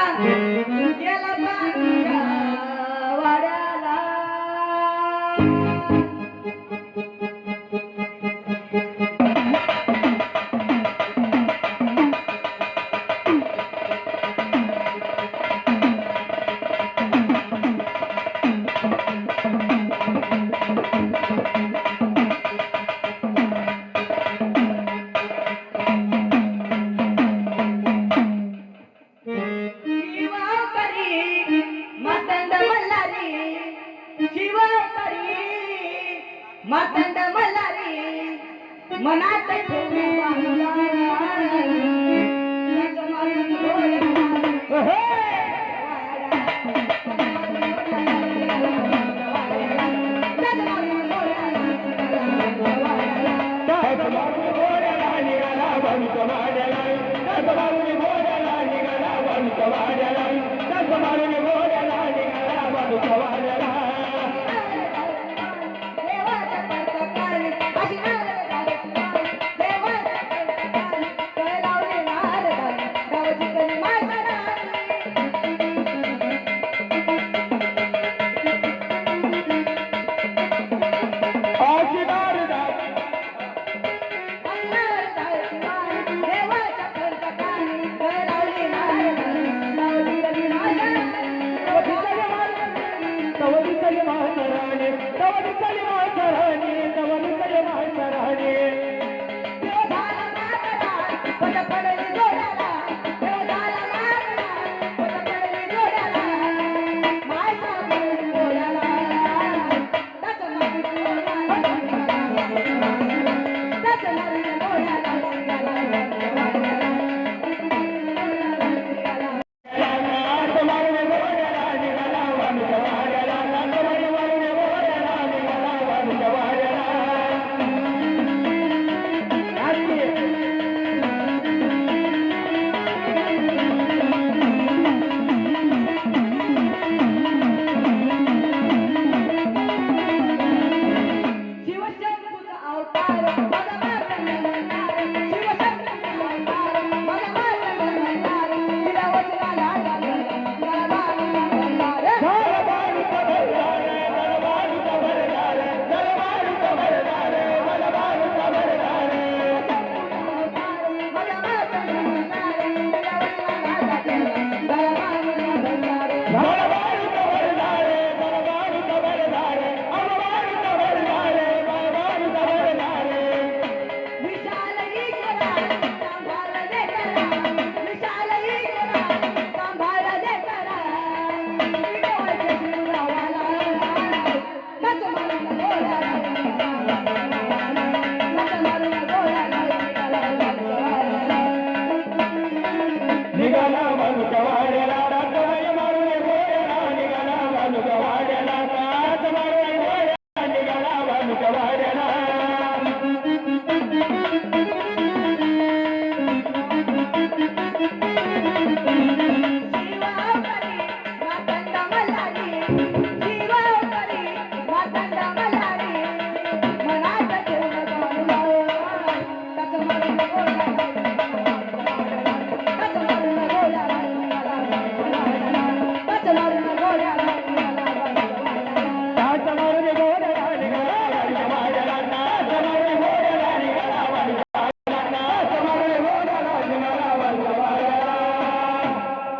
Yaşasın. मतंड Malhari मनात Come on. al paro,